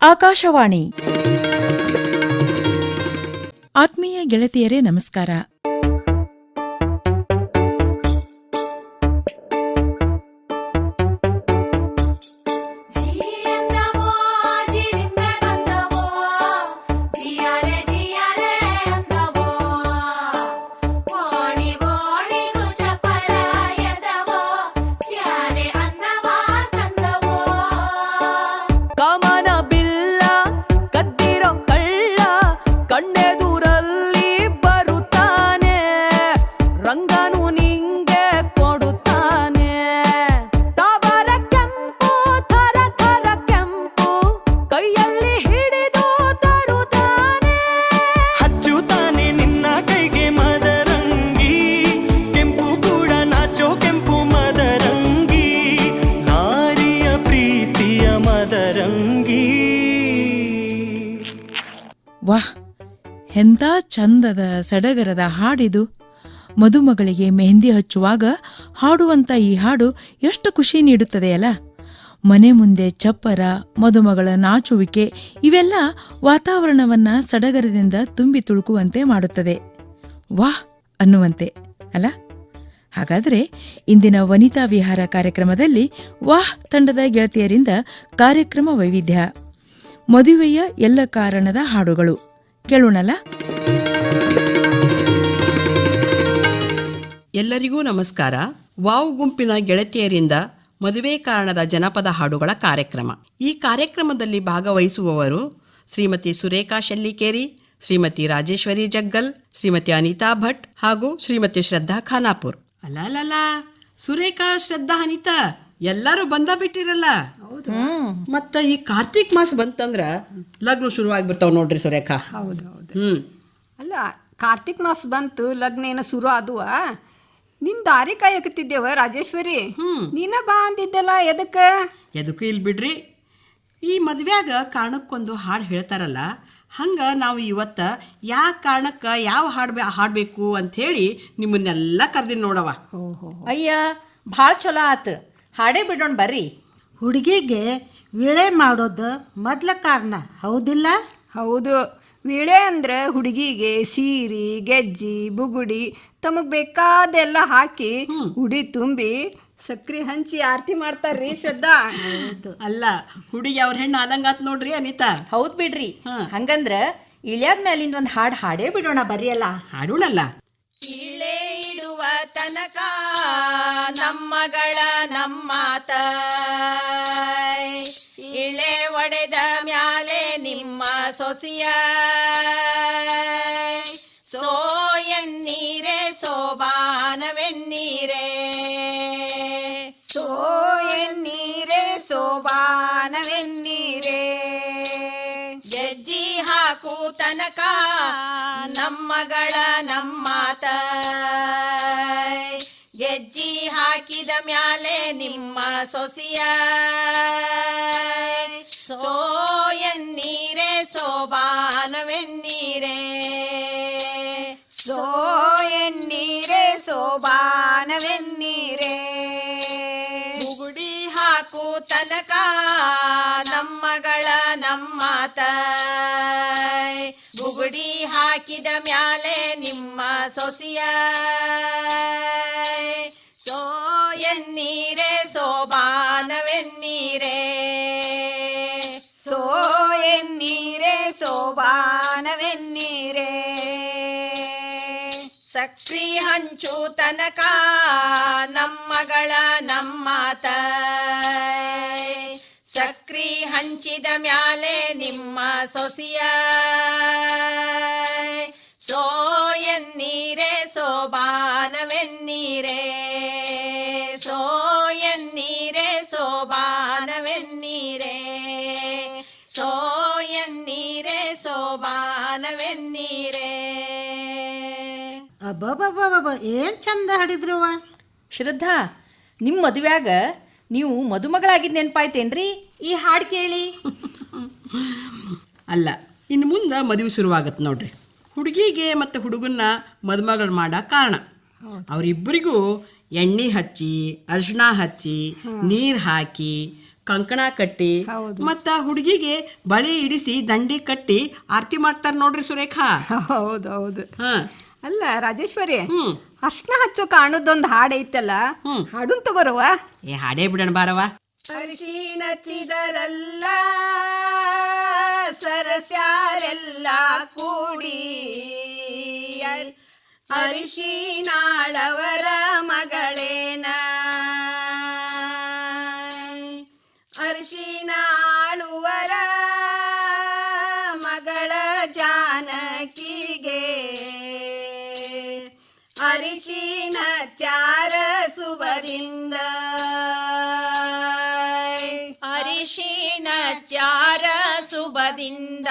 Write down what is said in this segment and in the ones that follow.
ಆಕಾಶವಾಣಿ. ಆತ್ಮೀಯ ಗೆಳತಿಯರೇ ನಮಸ್ಕಾರ. ಚಂದದ ಸಡಗರದ ಹಾಡಿದು ಮದುಮಗಳಿಗೆ ಮೆಹಂದಿ ಹಚ್ಚುವಾಗ ಹಾಡುವಂಥ ಈ ಹಾಡು ಎಷ್ಟು ಖುಷಿ ನೀಡುತ್ತದೆಯಲ್ಲ ಮನೆ ಮುಂದೆ ಚಪ್ಪರ, ಮದುಮಗಳ ನಾಚುವಿಕೆ ಇವೆಲ್ಲ ವಾತಾವರಣವನ್ನ ಸಡಗರದಿಂದ ತುಂಬಿ ತುಳುಕುವಂತೆ ಮಾಡುತ್ತದೆ. ವಾಹ್! ಅನ್ನುವಂತೆ, ಅಲ್ಲ? ಹಾಗಾದರೆ ಇಂದಿನ ವನಿತಾ ವಿಹಾರ ಕಾರ್ಯಕ್ರಮದಲ್ಲಿ ವಾಹ್ ತಂಡದ ಗೆಳತಿಯರಿಂದ ಕಾರ್ಯಕ್ರಮ ವೈವಿಧ್ಯ. ಮದುವೆಯ ಎಲ್ಲ ಕಾರಣದ ಹಾಡುಗಳು. ಕೇಳೋಣಲ್ಲ? ಎಲ್ಲರಿಗೂ ನಮಸ್ಕಾರ. ವಾವ್ ಗುಂಪಿನ ಗೆಳತಿಯರಿಂದ ಮದುವೆ ಕಾರಣದ ಜನಪದ ಹಾಡುಗಳ ಕಾರ್ಯಕ್ರಮ. ಈ ಕಾರ್ಯಕ್ರಮದಲ್ಲಿ ಭಾಗವಹಿಸುವವರು ಶ್ರೀಮತಿ ಸುರೇಖಾ ಶೆಲ್ಲಿಕೇರಿ ಶ್ರೀಮತಿ ರಾಜೇಶ್ವರಿ ಜಗ್ಗಲ್ ಶ್ರೀಮತಿ ಅನಿತಾ ಭಟ್ ಹಾಗೂ ಶ್ರೀಮತಿ ಶ್ರದ್ಧಾ ಖಾನಾಪುರ್. ಅಲ್ಲ ಸುರೇಖಾ ಶ್ರದ್ಧಾ ಅನಿತಾ ಎಲ್ಲರೂ ಬಂದ ಬಿಟ್ಟಿರಲ್ಲ? ಮತ್ತ ಈ ಕಾರ್ತಿಕ್ ಮಾಸ ಬಂತಂದ್ರ ಲಗ್ನ ಶುರು ಆಗ್ಬಿಡ್ತಾವ ನೋಡ್ರಿ ಸುರೇಖಾ. ಹೌದು ಹೌದು. ಹ್ಮ್. ಅಲ್ಲ ಕಾರ್ತಿಕ್ ಮಾಸ ಬಂತು ಲಗ್ನ ಏನೋ ಶುರು ಆದುವ? ನಿನ್ ದಾರಿ ಕಾಯಕತ್ತಿದ್ದೇವ ರಾಜೇಶ್ವರಿ? ನೀನ ಬಾ ಅಂದಿದ್ದಲ್ಲ ಎದಕ್ಕ? ಎದಕ್ಕೂ ಇಲ್ಲಿ ಬಿಡ್ರಿ. ಈ ಮದ್ವ್ಯಾಗ ಕಾರಣಕ್ಕೊಂದು ಹಾಡು ಹೇಳ್ತಾರಲ್ಲ ಹಂಗ ನಾವು ಇವತ್ತ ಯಾವ ಕಾರಣಕ್ಕೆ ಯಾವ ಹಾಡು ಬೇ ಹಾಡಬೇಕು ಹೇಳಿ ನಿಮ್ಮನ್ನೆಲ್ಲ ಕರ್ದಿನಿ ನೋಡವ ಅಯ್ಯ ಭಾಳ ಚಲೋ ಆತು. ಹಾಡೇ ಬಿಡೋಣ ಬರ್ರಿ. ಹುಡುಗಿಗೆ ವೀಳೆ ಮಾಡೋದು ಮೊದ್ಲ ಕಾರಣ ಹೌದಿಲ್ಲ? ಹೌದು. ವೀಳೆ ಅಂದ್ರೆ ಹುಡುಗಿಗೆ ಸೀರಿ ಗೆಜ್ಜಿ ಬುಗುಡಿ ತಮಗ್ ಬೇಕಾದೆಲ್ಲ ಹಾಕಿ ಉಡಿ ತುಂಬಿ ಸಕ್ರಿ ಹಂಚಿ ಆರತಿ ಮಾಡ್ತಾರ್ರಿ ಶ್ರದ್ಧಾ? ಅಲ್ಲ ಹುಡುಗಿ ಅವ್ರ ಹೆಣ್ಣು ಆದಂಗಾತ್ ನೋಡ್ರಿ ಅನಿತಾ? ಹೌದ್ ಬಿಡ್ರಿ. ಹಂಗಂದ್ರ ಇಳಿಯಾದ ಮ್ಯಾಲಿಂದ ಒಂದ್ ಹಾಡ್ ಹಾಡೇ ಬಿಡೋಣ ಬರ್ರಿ ಅಲ್ಲ. ಹಾಡೋಣಲ್ಲ? ಇಳೆ ಇಡುವ ತನಕ ನಮ್ಮಗಳ ನಮ್ಮಾತ ಇಳೆ ಒಡೆದ ಮ್ಯಾಲೆ ನಿಮ್ಮ ಸೊಸಿಯ ತನಕ ನಮ್ಮಗಳ ನಮ್ಮಾತ. ಗೆಜ್ಜಿ ಹಾಕಿದ ಮ್ಯಾಲೆ ನಿಮ್ಮ ಸೊಸಿಯ. ಸೋ ಎನ್ನೀರೆ, ಸೋಬಾನವೆನ್ನೀರೆ. ಸೋ ಎನ್ನೀರೆ, ಸೋಬಾನವೆನ್ನೀರೆ. ಗುಡಿ ಹಾಕು ತನಕ ನಮ್ಮಗಳ ನಮ್ಮಾತ. ಬುಗುಡಿ ಹಾಕಿದ ಮ್ಯಾಲೆ ನಿಮ್ಮ ಸೊಸಿಯ. ಸೋ ಎನ್ನೀರೆ ಸೋಬಾನವೆನ್ನೀರೆ. ಸೋ ಎನ್ನೀರೆ ಸೋಬಾನವೆನ್ನೀರೆ. ಸಕ್ರಿ ಹಂಚು ತನಕ ನಮ್ಮಗಳ ನಮ್ಮಾತ ಸಕ್ರಿ ಹಂಚಿದ ಮ್ಯಾಲೆ ನಿಮ್ಮ ಸೊಸಿಯ. ಸೋ ಎನ್ನೀರೆ ಸೋಬಾನವೆನ್ನೀರೆ ಸೋ ಎನ್ನೀರೆ ಸೋಬಾನವೆನ್ನೀರೆ ಸೋ ಎನ್ನೀರೆ ಸೋಬಾನವೆನ್ನೀರೆ ಅಬ್ಬಬ್ಬಬ್ಬಬ್ಬ ಏನ್ ಚಂದ ಹಾಡಿದ್ರವ್ವ? ಶ್ರದ್ಧಾ ನಿಮ್ಮ ಮದುವ್ಯಾಗ ನೀವು ಮದುಮಗಳಾಗಿದ್ದ ನೆನಪಾಯ್ತೇನ್ರಿ ಈ ಹಾಡು ಕೇಳಿ. ಅಲ್ಲ ಇನ್ನು ಮುಂದೆ ಮದುವೆ ಶುರುವಾಗತ್ತೆ ನೋಡ್ರಿ. ಹುಡುಗಿಗೆ ಮತ್ತು ಹುಡುಗನ್ನ ಮದುಮಗಳು ಮಾಡೋ ಕಾರಣ. ಅವರಿಬ್ಬರಿಗೂ ಎಣ್ಣೆ ಹಚ್ಚಿ ಅರಿಶಿಣ ಹಚ್ಚಿ ನೀರು ಹಾಕಿ ಕಂಕಣ ಕಟ್ಟಿ. ಮತ್ತ ಹುಡುಗಿಗೆ ಬಳೆ ಇಡಿಸಿ ದಂಡಿ ಕಟ್ಟಿ ಆರತಿ ಮಾಡ್ತಾರೆ ನೋಡ್ರಿ ಸುರೇಖಾ. ಹೌದು ಹೌದು. ಹಾ. ಅಲ್ಲ ರಾಜೇಶ್ವರಿ ಹ್ಮ್. ಅರ್ಶನ ಹಚ್ಚೋ ಕಾಣದೊಂದು ಹಾಡು ಐತಲ್ಲ. ಹಾಡುನ್ ತಗೋರವ ಏ ಹಾಡೇ ಬಿಡಣ ಬಾರವ ಅರಿಶಿಣ ಚಿದರಲ್ಲ ಸರಸ್ಯಾರೆಲ್ಲ ಕೂಡಿ. ಅರಿಶಿನಾಳವರ ಮಗಳೇನ ಸುಬರಿಂದ ಅರಿಶಿನ ಚಾರ ಸುಬದಿಂದ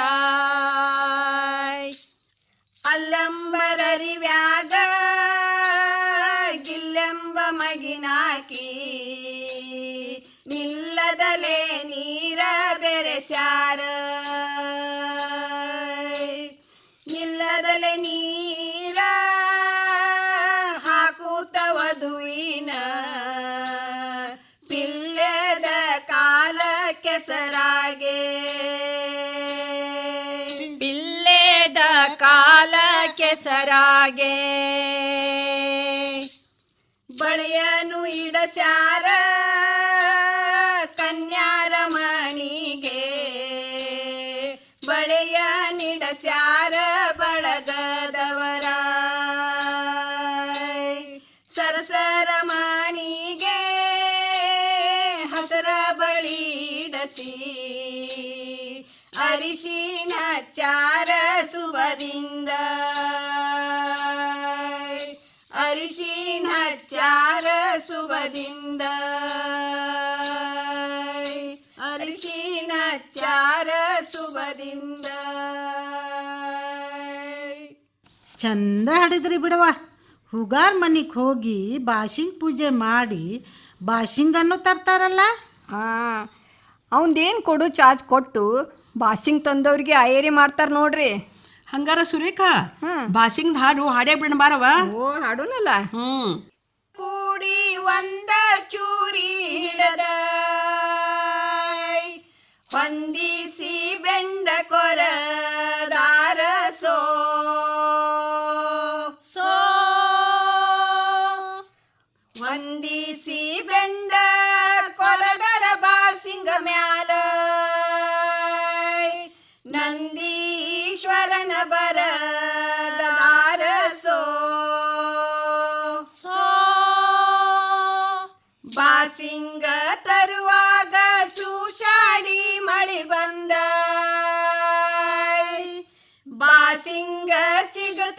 ಅಲ್ಲಂಬರರಿವ್ಯಾಗ ಗಿಲ್ಲೆಂಬ ಮಗಿನಾಕಿ ನಿಲ್ಲದಲೇ ನೀರ ಬೆರೆಸ್ಯಾರ. ನಿಲ್ಲದಲೆ ನೀರ ಕೆಸರಾಗೆ ಬಳೆಯನು ಇಡಸ್ಯಾರ ಕನ್ಯಾರ ಮಣಿಗೆ. ಬಳೆಯ ನಿಡಸ್ಯಾರ ಬಳಗದವರ ಸರಸರ ಮಣಿಗೆ ಹಸರ ಬಳಿ ಇಡಸಿ. ಅರಿಶಿನ ಚಾರ ಸುಬದಿಂದ ಸುಬದಿಂದ ಅರಿಶಿನ ಚಾರ ಶುಭದಿಂದ ಚಂದ ಹಾಡಿದ್ರಿ ಬಿಡವ ಹುಗಾರ್ ಮನಿಗೆ ಹೋಗಿ ಬಾಶಿಂಗ್ ಪೂಜೆ ಮಾಡಿ ಬಾಶಿಂಗನ್ನು ತರ್ತಾರಲ್ಲ? ಹಾ ಅವಂದೇನು ಕೊಡು ಚಾರ್ಜ್ ಕೊಟ್ಟು ಬಾಸಿಂಗ್ ತಂದವ್ರಿಗೆ ಅಯರಿ ಮಾಡ್ತಾರ ನೋಡ್ರಿ. ಹಂಗಾರ ಸುರೇಖಾ ಬಾಸಿಂಗ್ ಹಾಡು ಹಾಡೇ ಬಿಡಬಾರವ ಓ ಹಾಡುನಲ್ಲ. ಹ್ಮ್. ಕೂಡಿ ಒಂದ ಚೂರಿ ಹಿಡದ ಹೊಂದಿಸಿ ಬೆಂಡ ಕೊರದಾರ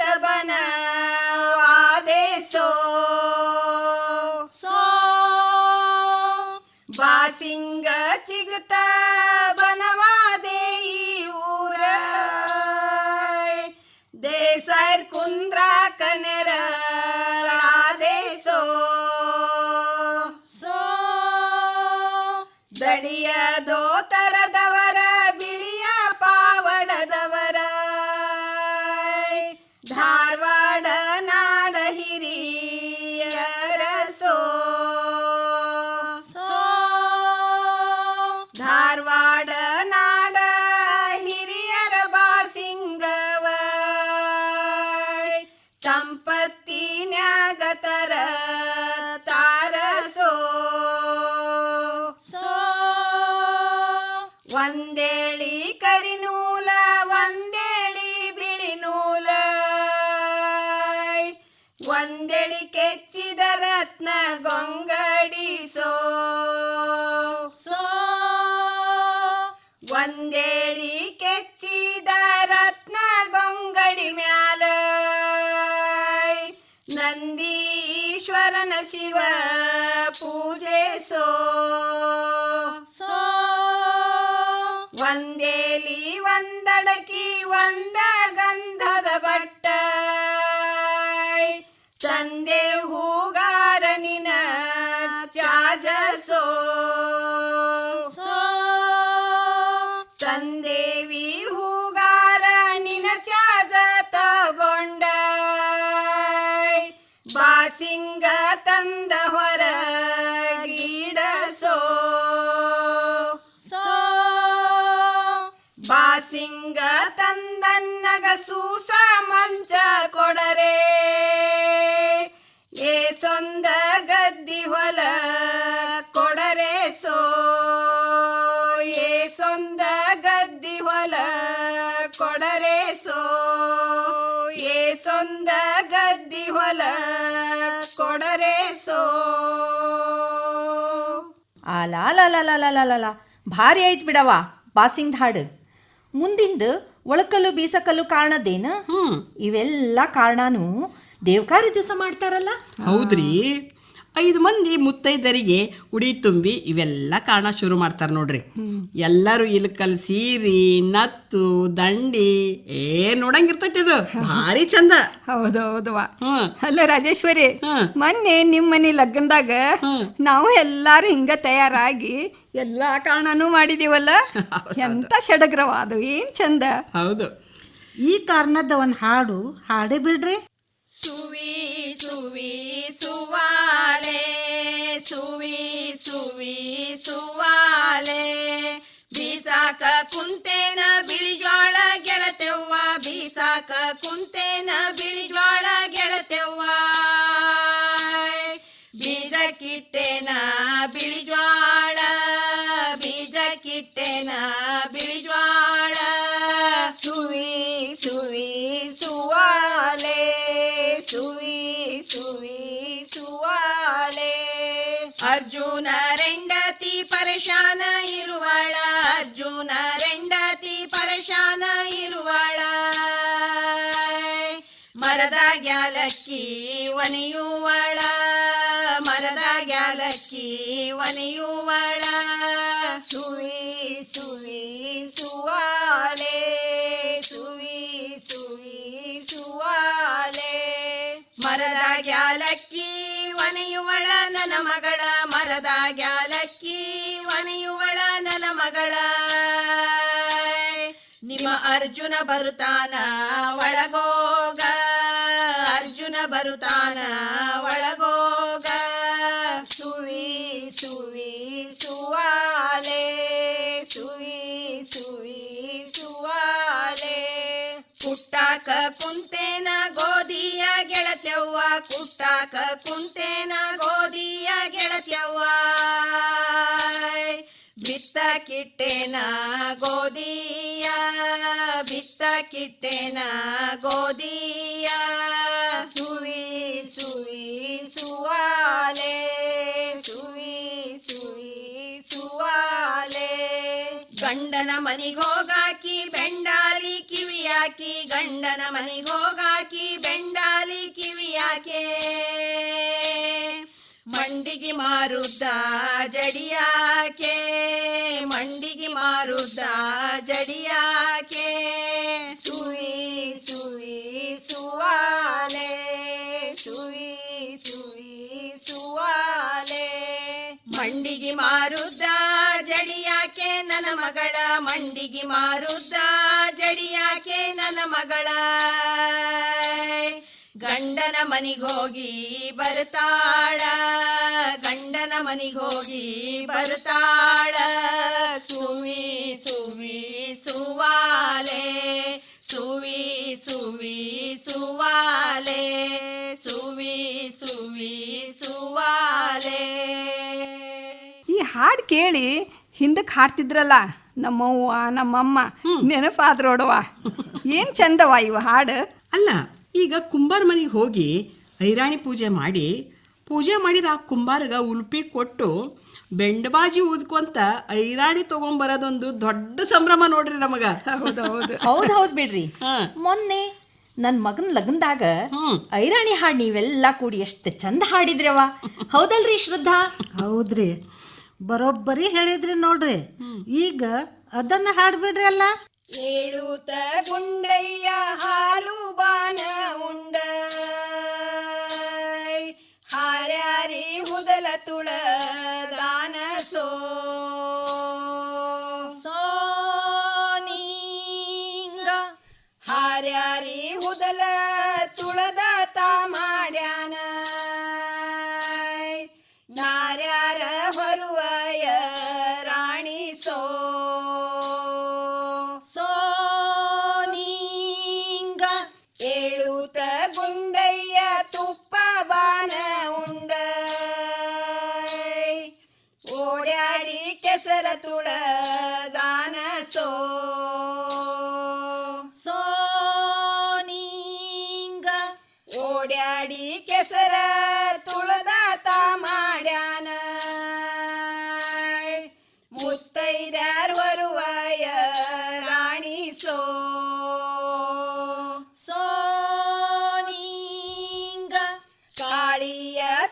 तबन आदेशो सो बासिंग चिगत बनवादे ऊर देसर कुंद्रा ಸಂಪತ್ತಿನ್ಯಾಗ ತರ ತಾರಸೋ. ಸೋ. ಒಂದೇಳಿ ಕರಿನೂಲ ಒಂದೇಳಿ ಬಿಳಿ ನೂಲ. ಒಂದೇಳಿ ಕೆಚ್ಚಿದ ರತ್ನ ಗೊಂಗಡಿಸೋ ಸೊಂದ ಗದ್ದಿ ಹೊಲ ಕೊಡರೆ ಸೋ. ಆಲಾಲಾಲಾಲಾಲಾಲಾಲ ಭಾರಿ ಐತ್ ಬಿಡವ ಬಾಸಿಂಗ್ ಹಾಡು ಮುಂದಿಂದು ಒಳಕಲ್ಲು ಬೀಸಕಲ್ಲು ಕಾರಣದೇನ ಇವೆಲ್ಲ ಕಾರಣನು ದೇವ್ಕಾರಿ ದಿವಸ ಮಾಡ್ತಾರಲ್ಲ? ಹೌದ್ರಿ. ಐದು ಮಂದಿ ಮುತ್ತೈದರಿಗೆ ಉಡಿ ತುಂಬಿ ಇವೆಲ್ಲ ಕಾಣ ಶುರು ಮಾಡ್ತಾರೆ ನೋಡ್ರಿ. ಎಲ್ಲರೂ ಇಲ್ಕಲ್ ಸೀರಿ ನತ್ತು ದಂಡಿ ಏ ನೋಡಂಗಿರ್ತೈತಿ ಅದು ಭಾರಿ ಚಂದ. ಹೌದು ಹ್ಮ್. ಅಲ್ಲ ರಾಜೇಶ್ವರಿ. ಮೊನ್ನೆ ನಿಮ್ಮ ಮನಿ ಲಗ್ನದಾಗ ನಾವು ಎಲ್ಲಾರು ಹಿಂಗ ತಯಾರಾಗಿ ಎಲ್ಲಾ ಕಾರಣನೂ ಮಾಡಿದೀವಲ್ಲ. ಎಂತ ಷಡಗ್ರವ ಅದು ಏನ್ ಚಂದ. ಹೌದು. ಈ ಕಾರಣದ ಒಂದು ಹಾಡು ಹಾಡೇ ಬಿಡ್ರಿ. ಸುವಾಲೆ ಬೀಸಾಕ ಕುಂತೇನ ಬಿಳಿಜ್ವಾಳ ಗೆಳತೆವ್ವ. ಬೀಸಾಕ ಕುಂತೇನ ಬಿಳಿಜ್ವಾಳ ಗೆಳತೆವ್ವ. ಬೀಜ ಕಿಟ್ಟೇನ ಬಿಳಿಜ್ವಾಳ ಬೀಜ ಕಿಟ್ಟೇನ ಬಿಳಿಜ್ವಾಳ ಸುವಿ ಸುವಿ, ಸುವಾಲೆ. ಸುವಿ ಸುವಿ, ಸುವಾಲೆ. ಅರ್ಜುನ ರೆಂಡತಿ ಪರಶಾನ ಇರುವಳ. ಅರ್ಜುನ ರೆಂಡತಿ ಪರಶಾನ ಇರುವಳ. ಮರದ ಗ್ಯಾಲಕ್ಕಿ ಒನೆಯುವಳ. ಮರದ ಗ್ಯಾಲಕ್ಕಿ ಒನೆಯುವಳ. ಸುವಿ ಅರ್ಜುನ ಬರುತ್ತಾನ, ಒಳಗೋಗ. ಅರ್ಜುನ ಬರುತ್ತಾನ, ಒಳಗೋಗ. ಸುವಿ ಸುವಿ, ಸುವಾಲೆ. ಸುವಿ ಸುವಿ, ಸುವಾಲೆ. ಕುಟ್ಟಾಕ ಕುಂತೇನ ಗೋಧಿಯ ಗೆಳತ್ಯವ್ವ. ಕುಟ್ಟಾಕ ಕುಂತೇನ ಗೋಧಿಯ ಗೆಳತ್ಯವ್ವ. ಬಿತ್ತ ಕಿಟ್ಟೇನ ಗೋಧಿಯ, ಬಿತ್ತ ಕಿಟ್ಟೇನ ಗೋಧಿಯ. ಸುವಿ ಸುವಿ, ಸುವಾಲೆ, ಸುವಿ ಸುವಿ, ಸುವಾಲೆ. ಗಂಡನ ಮನಿಗೋಗಾಕಿ ಬೆಂಡಾಲಿ ಕಿವಿಯಾಕಿ ಗಂಡನ ಮನಿಗೋಗಾಕಿ ಬೆಂಡಾಲಿ ಕಿವಿಯಾಕೆ ಮಂಡಿಗೆ ಮಾರುದ್ದ ಜಡಿಯಾಕೆ, ಮಂಡಿಗೆ ಮಾರುದ್ದ ಜಡಿಯಾಕೆ. ಸುಯಿ ಸುಯಿ, ಸುವಾಲೆ, ಸುಯಿ ಸುಯಿ, ಸುವಾಲೆ. ಮಂಡಿಗೆ ಮಾರುದ್ದ ಜಡಿಯಾಕೆ ನನ್ನ ಮಗಳ, ಮಂಡಿಗೆ ಮಾರುದ್ದ ಜಡಿಯಾಕೆ ನನ್ನ ಮಗಳ. ಗಂಡನ ಮನಿಗೋಗಿ ಬರ್ತಾಳ ಗಂಡನ ಮನಿಗೋಗಿ ಬರ್ತಾಳ. ಸುವಿ ಸುವಿ ಸುವಾಲೆ ಸುವಿ ಸುವಿ ಸುವಾಲೆ ಸುವಿ ಸುವಿ ಸುವಾಲೆ. ಈ ಹಾಡು ಕೇಳಿ ಹಿಂದಕ್ಕೆ ಹಾಡ್ತಿದ್ರಲ್ಲ ನಮ್ಮವ್ವ ನಮ್ಮಮ್ಮ ನೆನಪಾದ್ರೋಡವ. ಏನ್ ಚಂದವ ಇವ ಹಾಡು? ಅಲ್ಲ ಈಗ ಕುಂಬಾರ ಮನೆಗೆ ಹೋಗಿ ಐರಾಣಿ ಪೂಜೆ ಮಾಡಿ ಪೂಜೆ ಮಾಡಿದ ಆ ಕುಂಬಾರಗ ಉಲ್ಪಿ ಕೊಟ್ಟು ಬೆಂಡಬಾಜಿ ಊದ್ಕೊಂತ ಐರಾಣಿ ತಗೊಂಬರೋದೊಂದು ದೊಡ್ಡ ಸಂಭ್ರಮ ನೋಡ್ರಿ ನಮಗ. ಹೌದೌದು ಹೌದ್. ಹೌದ್ ಬಿಡ್ರಿ. ಮೊನ್ನೆ ನನ್ನ ಮಗನ್ ಲಗ್ನದಾಗ. ಐರಾಣಿ ಹಾಡು ನೀವೆಲ್ಲ ಕೂಡಿ ಎಷ್ಟು ಚಂದ ಹಾಡಿದ್ರವ ಹೌದಲ್ರಿ ಶ್ರದ್ಧಾ? ಹೌದ್ರಿ. ಬರೋಬ್ಬರಿ ಹೇಳಿದ್ರಿ ನೋಡ್ರಿ. ಈಗ ಅದನ್ನ ಹಾಡ್ಬಿಡ್ರಿ ಅಲ್ಲ. ಏಳುತ ಗುಂಡಯ್ಯ ಹಾಲು ಬಾನ ಉಂಡ ಹಾರ್ಯಾರಿ ಹುದಲ ತುಳ ದಾನ ಸೋ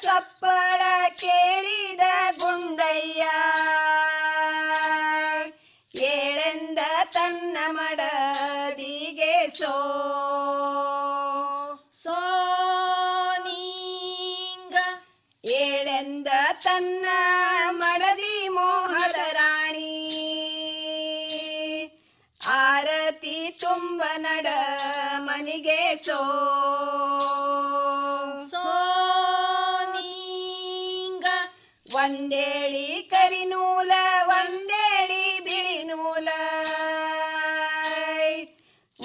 ಸಪ್ಪಳ ಕೇಳಿದ ಗುಂಡಯ್ಯ. ಏಳೆಂದ ತನ್ನ ಮಡದಿಗೆ ಸೋ. ಸೋನಿಂಗ ಏಳೆಂದ ತನ್ನ ಮಡದಿ ಮೋಹದ ರಾಣಿ. ಆರತಿ ತುಂಬ ನಡ ಮನಿಗೆ ಸೋ.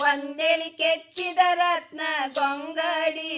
ಒಂದೇಳಿ ಕೆಚ್ಚಿದ ರತ್ನ ಗೊಂಗಡಿ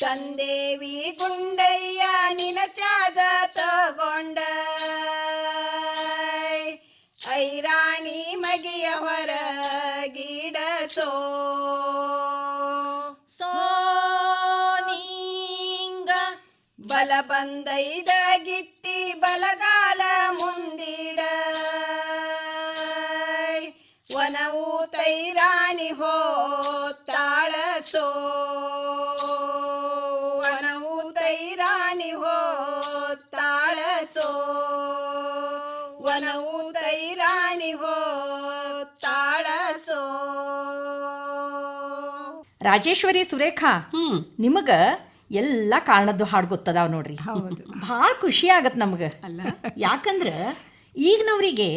ಚಂದೇವಿ ಗುಂಡಯ್ಯ ನಿನ ಚಾದ ತಗೊಂಡ. ಐರಾಣಿ ಮಗಿಯ ಹೊರ ಗಿಡಸೋ ಸೋನಿಂಗ ಬಲ ಬಂದೈದ ಗಿತ್ತಿ ಬಲಗಾಲ ಮುಂದಿಡ. ರಾಜೇಶ್ವರಿ ಸುರೇಖಾ ನಿಮಗ ಎಲ್ಲ ಕಾರಣದ್ದು ಹಾಡು ಗೊತ್ತದಾವ ನೋಡ್ರಿ ಭಾಳ ಖುಷಿ ಆಗತ್ ನಮ್ಗ. ಯಾಕಂದ್ರ ಈಗಿನವ್ರಿಗೆ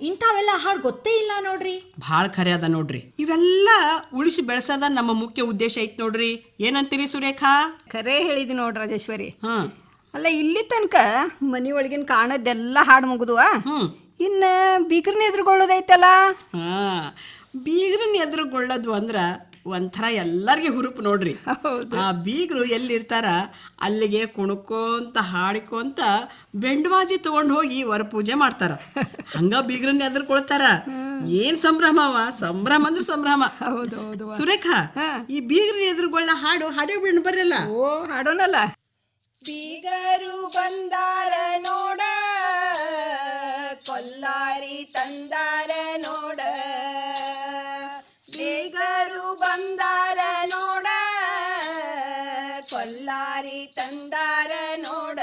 ಇಂಥವೆಲ್ಲ ಹಾಡು ಗೊತ್ತೇ ಇಲ್ಲ ನೋಡ್ರಿ. ಭಾಳ ಖರೆ ಅದ ನೋಡ್ರಿ. ಇವೆಲ್ಲ ಉಳಿಸಿ ಬೆಳೆಸದ ನಮ್ಮ ಮುಖ್ಯ ಉದ್ದೇಶ ಐತ್ ನೋಡ್ರಿ. ಏನಂತೀರಿ ಸುರೇಖಾ? ಖರೆ ಹೇಳಿದಿ ನೋಡ್ರಿ ರಾಜೇಶ್ವರಿ. ಹ್ಮ್ ಅಲ್ಲ ಇಲ್ಲಿ ತನಕ ಮನಿ ಒಳಗಿನ ಕಾಣದ್ದೆಲ್ಲ ಹಾಡು ಮುಗಿದುವ? ಇನ್ನ ಬೀಗ್ರನ್ನ ಎದುರುಗೊಳ್ಳೋದೈತಲ್ಲ? ಹಾ. ಬೀಗ್ರನ್ನ ಎದುರುಗೊಳ್ಳೋದು ಅಂದ್ರ ಒಂಥರ ಎಲ್ಲರಿಗೆ ಹುರುಪು ನೋಡ್ರಿ. ಆ ಬೀಗರು ಎಲ್ಲಿರ್ತಾರ? ಅಲ್ಲಿಗೆ ಕುಣ್ಕೋಂತ ಹಾಡಿಕೊಂತ ಬೆಂಡವಾಜಿ ತಗೊಂಡು ಹೋಗಿ ವರ ಪೂಜೆ ಮಾಡ್ತಾರ. ಹಂಗ ಬೀಗ್ರನ್ನ ಎದುರ್ಕೊಳ್ತಾರ. ಏನ್ ಸಂಭ್ರಮವ ಸಂಭ್ರಮ ಅಂದ್ರೆ ಸಂಭ್ರಮ. ಸುರೇಖಾ ಈ ಬೀಗ್ರನ್ನ ಎದುರುಗೊಳ್ಳ ಹಾಡು ಹಾಡೇ ಬಿಡ್ ಬರಲ್ಲ ಓ ಹಾಡೋನಲ್ಲ. ಬೀಗರು ಬಂದಾರ ನೋಡ ಕೊಲ್ಲಾರಿ ತಂದಾರ ನೋಡ. ಬೀಗರು ಬಂದಾರ ನೋಡ ಕೊಲ್ಲಾರಿ ತಂದಾರ ನೋಡ.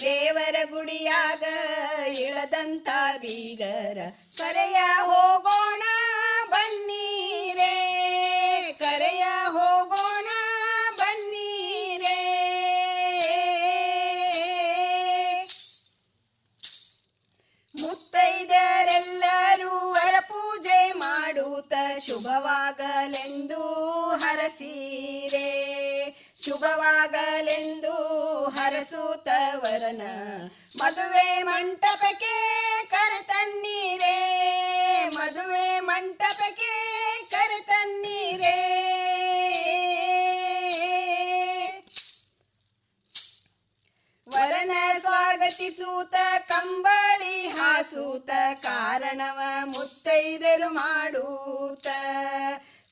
ದೇವರ ಗುಡಿಯಾಗ ಇಳದಂತ ಬೀಗರ ಕರೆಯ ಹೋಗೋಣ. ಮಾಡೂತ ಶುಭವಾಗಲೆಂದು ಹರಸೀರೆ. ಶುಭವಾಗಲೆಂದು ಹರಸೂತವರನ ಮದುವೆ ಮಂಟಪಕ್ಕೆ ಕರೆತನ್ನೀರೇ. ಮದುವೆ ಮಂಟಪಕ್ಕೆ ಕರೆತನ್ನೀರೇ. ವರನ ಸ್ವಾಗತಿಸೂತ, ಕಂಬಳಿ ಹಾಸೂತ, ಕಾರಣವ ಮುತ್ತೈದರು ಮಾಡೂತ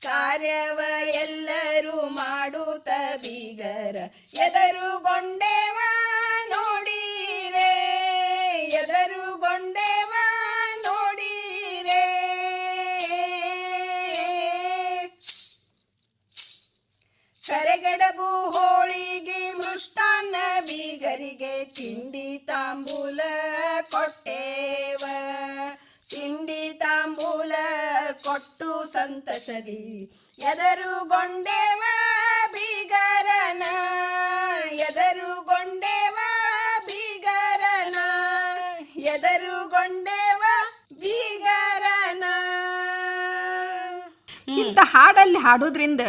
ಕಾರ್ಯವ ಎಲ್ಲರೂ ಮಾಡೂತ ಬೀಗರ ನೋಡಿರೇ ಎದರು ಬೊಂಡೆವಾ ನೋಡಿರೇ. ಕರೆಗಡಬು ಹೋಳಿಗೆ ಮೃಷ್ಟಾನ್ನ ಬೀಗರಿಗೆ ತಿಂಡಿ ತಾಂಬೂಲ ಕೊಟ್ಟೇವ. ತಿಂಡಿ ತಾಂಬೂಲ ಕೊಟ್ಟು ಸಂತಸದಿ ಎದರುಗೊಂಡೇವ ಬೀಗರನ. ಎದರು ಬೀಗರನ ಹಾಡಲ್ಲಿ ಹಾಡೋದ್ರಿಂದ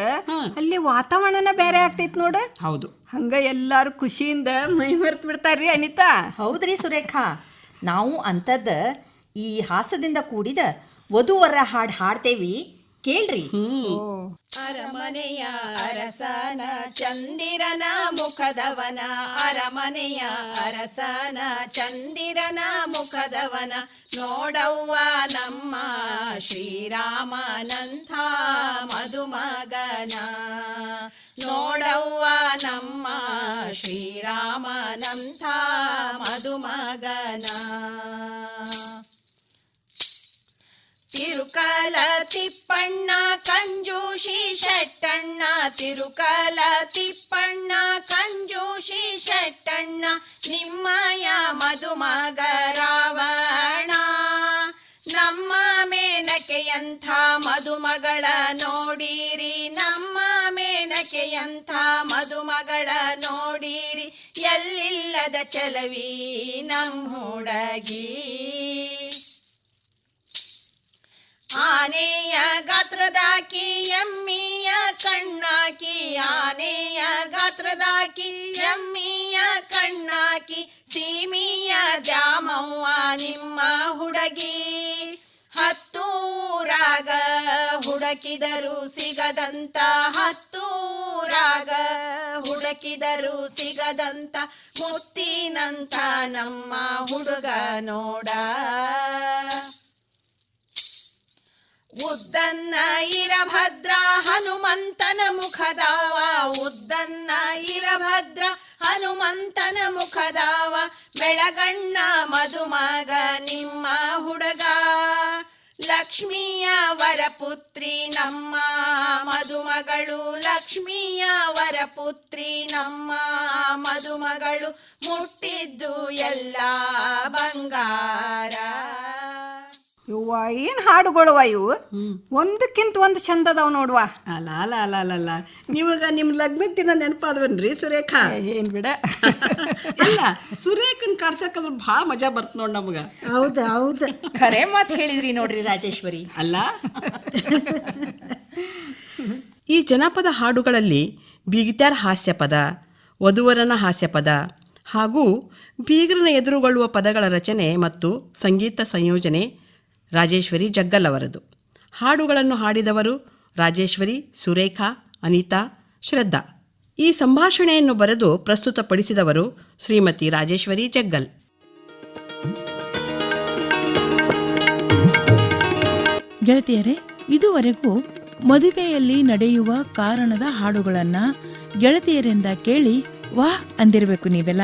ಅಲ್ಲಿ ವಾತಾವರಣನ ಬೇರೆ ಆಗ್ತೈತಿ ನೋಡ. ಹೌದು. ಹಂಗ ಎಲ್ಲಾರು ಖುಷಿಯಿಂದ ಮೈ ಮರ್ತ್ ಬಿಡ್ತಾರ್ರಿ ಅನಿತಾ. ಹೌದ್ರಿ ಸುರೇಖಾ. ನಾವು ಅಂಥದ್ದ ಈ ಹಾಸದಿಂದ ಕೂಡಿದ ವಧುವರ ಹಾಡು ಹಾಡ್ತೇವಿ. ಕೇಳ್ರಿ. ಅರಮನೆಯ ಅರಸನ ಚಂದಿರನ ಮುಖದವನ ಅರಮನೆಯ ಅರಸನ ಚಂದಿರನ ಮುಖದವನ ನೋಡವ್ವ ನಮ್ಮ ಶ್ರೀರಾಮನಂಥ ಮಧುಮಗನ ನೋಡವ್ವ ನಮ್ಮ ಶ್ರೀರಾಮನಂಥ ಮಧುಮಗನ ತಿರುಕಲ ತಿಪ್ಪಣ್ಣ ಕಂಜೂಷಿ ಶೆಟ್ಟಣ್ಣ, ತಿರುಕಾಲ ತಿಪ್ಪಣ್ಣ ಕಂಜೂಷಿ ಶೆಟ್ಟಣ್ಣ ನಿಮ್ಮಯ ಮಧುಮಗ ರಾವಣ. ನಮ್ಮ ಮೇನಕೆಯಂಥ ಮಧುಮಗಳ ನೋಡಿರಿ, ನಮ್ಮ ಮೇನಕೆಯಂಥ ಮಧುಮಗಳ ನೋಡಿರಿ, ಎಲ್ಲಿಲ್ಲದ ಚಲವಿ ನಮ್ಮ ಆನೆಯ ಗಾತ್ರದಾಕಿ, ಎಮ್ಮಿಯ ಕಣ್ಣಾಕಿ, ಆನೆಯ ಗಾತ್ರದಾಕಿ, ಎಮ್ಮಿಯ ಕಣ್ಣಾಕಿ, ಸೀಮಿಯ ದ್ಯಾಮವ್ವ ನಿಮ್ಮ ಹುಡುಗಿ. ಹತ್ತೂರಾಗ ಹುಡುಕಿದರು ಸಿಗದಂತ ಹತ್ತೂರಾಗ ಹುಡುಕಿದರು ಸಿಗದಂತ, ಮುತ್ತಿನಂತ ನಮ್ಮ ಹುಡುಗ ನೋಡ. ಉದ್ದನ್ನ ಇರಭದ್ರ ಹನುಮಂತನ ಮುಖದಾವ. ಉದ್ದನ್ನ ಇರಭದ್ರ ಹನುಮಂತನ ಮುಖದಾವ. ಬೆಳಗಣ್ಣ ಮಧುಮಗ ನಿಮ್ಮ ಹುಡುಗ. ಲಕ್ಷ್ಮಿಯ ವರಪುತ್ರಿ ನಮ್ಮ ಮಧುಮಗಳು ಲಕ್ಷ್ಮಿಯ ವರಪುತ್ರಿ ನಮ್ಮ ಮಧುಮಗಳು ಮುಟ್ಟಿದ್ದು ಎಲ್ಲ ಬಂಗಾರ. ಇವ್ವ ಏನ್ ಹಾಡುಗಳವ ಇವು? ಒಂದಕ್ಕಿಂತ ಒಂದು ಚಂದ ಅದಾವ ನೋಡುವ. ಅಲ್ಲ ಅಲ್ಲ ಅಲ್ಲ ಅಲ್ಲ ಅಲ್ಲ. ನಿಮಗ ನಿಮ್ಮ ಲಗ್ನದ ದಿನ ನೆನಪಾದ್ವನ್ರಿ ಸುರೇಖಾ? ಏನ್ ಬಿಡ. ಅಲ್ಲ ಸುರೇಖನ್ ಕಾಡ್ಸಕ್ಕಂದ್ರೆ ಭಾಳ ಮಜಾ ಬರ್ತ ನೋಡ್ ನಮಗ. ಹೌದು ಹೌದ. ಖರೆ ಮಾತು ಹೇಳಿದ್ರಿ ನೋಡ್ರಿ ರಾಜೇಶ್ವರಿ. ಅಲ್ಲ? ಈ ಜನಪದ ಹಾಡುಗಳಲ್ಲಿ ಬೀಗಿತ್ಯಾರ ಹಾಸ್ಯಪದ ವಧುವರನ ಹಾಸ್ಯಪದ ಹಾಗೂ ಬೀಗರನ ಎದುರುಗೊಳ್ಳುವ ಪದಗಳ ರಚನೆ ಮತ್ತು ಸಂಗೀತ ಸಂಯೋಜನೆ ರಾಜೇಶ್ವರಿ ಜಗ್ಗಲ್ ಅವರದು. ಹಾಡುಗಳನ್ನು ಹಾಡಿದವರು ರಾಜೇಶ್ವರಿ, ಸುರೇಖಾ, ಅನಿತಾ, ಶ್ರದ್ಧಾ. ಈ ಸಂಭಾಷಣೆಯನ್ನು ಬರೆದು ಪ್ರಸ್ತುತಪಡಿಸಿದವರು ಶ್ರೀಮತಿ ರಾಜೇಶ್ವರಿ ಜಗ್ಗಲ್. ಗೆಳತಿಯರೇ, ಇದುವರೆಗೂ ಮದುವೆಯಲ್ಲಿ ನಡೆಯುವ ಕಾರಣದ ಹಾಡುಗಳನ್ನು ಗೆಳತಿಯರಿಂದ ಕೇಳಿ ವಾಹ್ ಅಂದಿರಬೇಕು ನೀವೆಲ್ಲ.